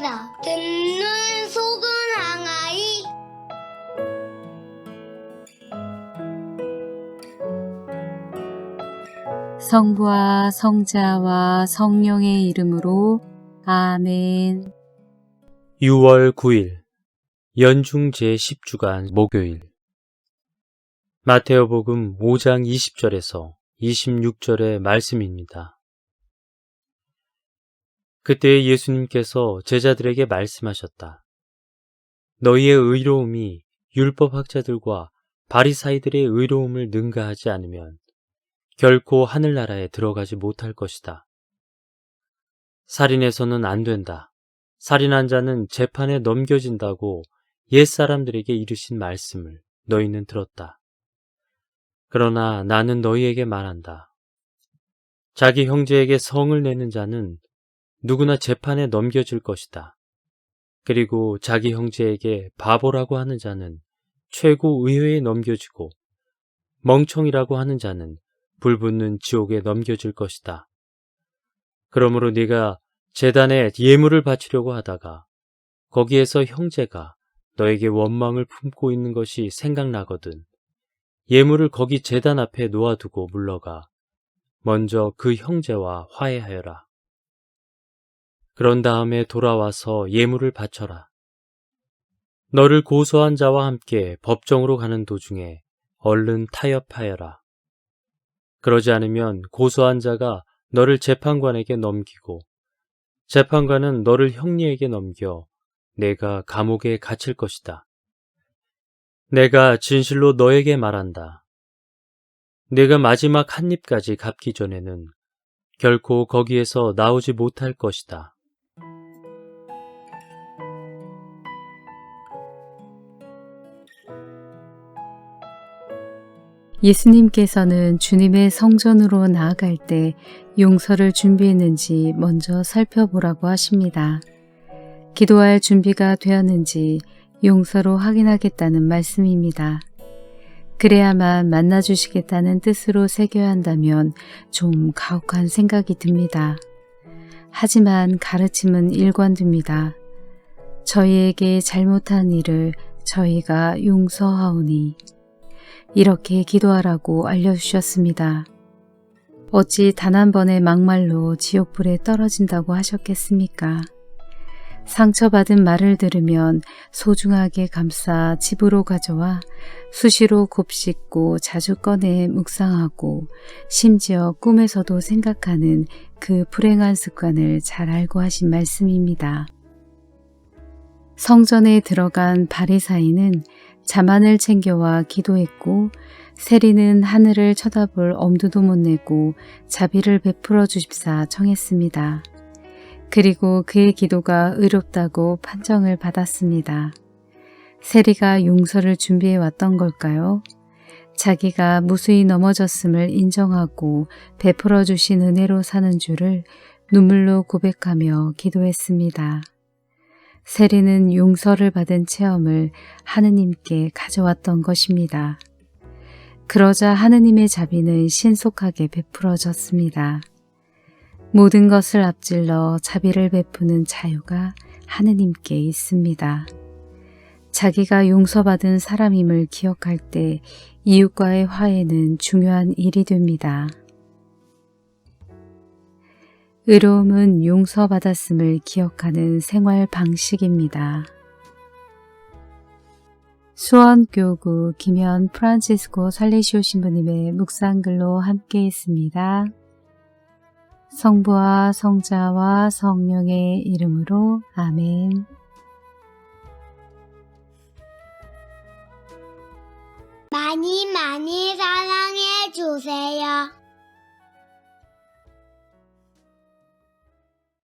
항상 듣는 속은 항아리 성부와 성자와 성령의 이름으로 아멘. 6월 9일 연중 제10주간 목요일 마테오복음 5장 20절에서 26절의 말씀입니다. 그때 예수님께서 제자들에게 말씀하셨다. 너희의 의로움이 율법학자들과 바리사이들의 의로움을 능가하지 않으면 결코 하늘나라에 들어가지 못할 것이다. 살인해서는 안 된다. 살인한 자는 재판에 넘겨진다고 옛사람들에게 이르신 말씀을 너희는 들었다. 그러나 나는 너희에게 말한다. 자기 형제에게 성을 내는 자는 누구나 재판에 넘겨질 것이다. 그리고 자기 형제에게 바보라고 하는 자는 최고 의회에 넘겨지고 멍청이라고 하는 자는 불붙는 지옥에 넘겨질 것이다. 그러므로 네가 재단에 예물을 바치려고 하다가 거기에서 형제가 너에게 원망을 품고 있는 것이 생각나거든. 예물을 거기 재단 앞에 놓아두고 물러가 먼저 그 형제와 화해하여라. 그런 다음에 돌아와서 예물을 바쳐라. 너를 고소한 자와 함께 법정으로 가는 도중에 얼른 타협하여라. 그러지 않으면 고소한 자가 너를 재판관에게 넘기고 재판관은 너를 형리에게 넘겨 내가 감옥에 갇힐 것이다. 내가 진실로 너에게 말한다. 내가 마지막 한 입까지 갚기 전에는 결코 거기에서 나오지 못할 것이다. 예수님께서는 주님의 성전으로 나아갈 때 용서를 준비했는지 먼저 살펴보라고 하십니다. 기도할 준비가 되었는지 용서로 확인하겠다는 말씀입니다. 그래야만 만나주시겠다는 뜻으로 새겨야 한다면 좀 가혹한 생각이 듭니다. 하지만 가르침은 일관됩니다. 저희에게 잘못한 일을 저희가 용서하오니 이렇게 기도하라고 알려주셨습니다. 어찌 단 한 번의 막말로 지옥불에 떨어진다고 하셨겠습니까? 상처받은 말을 들으면 소중하게 감싸 집으로 가져와 수시로 곱씹고 자주 꺼내 묵상하고 심지어 꿈에서도 생각하는 그 불행한 습관을 잘 알고 하신 말씀입니다. 성전에 들어간 바리사이는 자만을 챙겨와 기도했고 세리는 하늘을 쳐다볼 엄두도 못 내고 자비를 베풀어 주십사 청했습니다. 그리고 그의 기도가 의롭다고 판정을 받았습니다. 세리가 용서를 준비해 왔던 걸까요? 자기가 무수히 넘어졌음을 인정하고 베풀어 주신 은혜로 사는 줄을 눈물로 고백하며 기도했습니다. 세리는 용서를 받은 체험을 하느님께 가져왔던 것입니다. 그러자 하느님의 자비는 신속하게 베풀어졌습니다. 모든 것을 앞질러 자비를 베푸는 자유가 하느님께 있습니다. 자기가 용서받은 사람임을 기억할 때 이웃과의 화해는 중요한 일이 됩니다. 의로움은 용서받았음을 기억하는 생활 방식입니다. 수원교구 김현 프란치스코 살레시오 신부님의 묵상글로 함께 했습니다. 성부와 성자와 성령의 이름으로 아멘. 많이 많이 사랑해 주세요.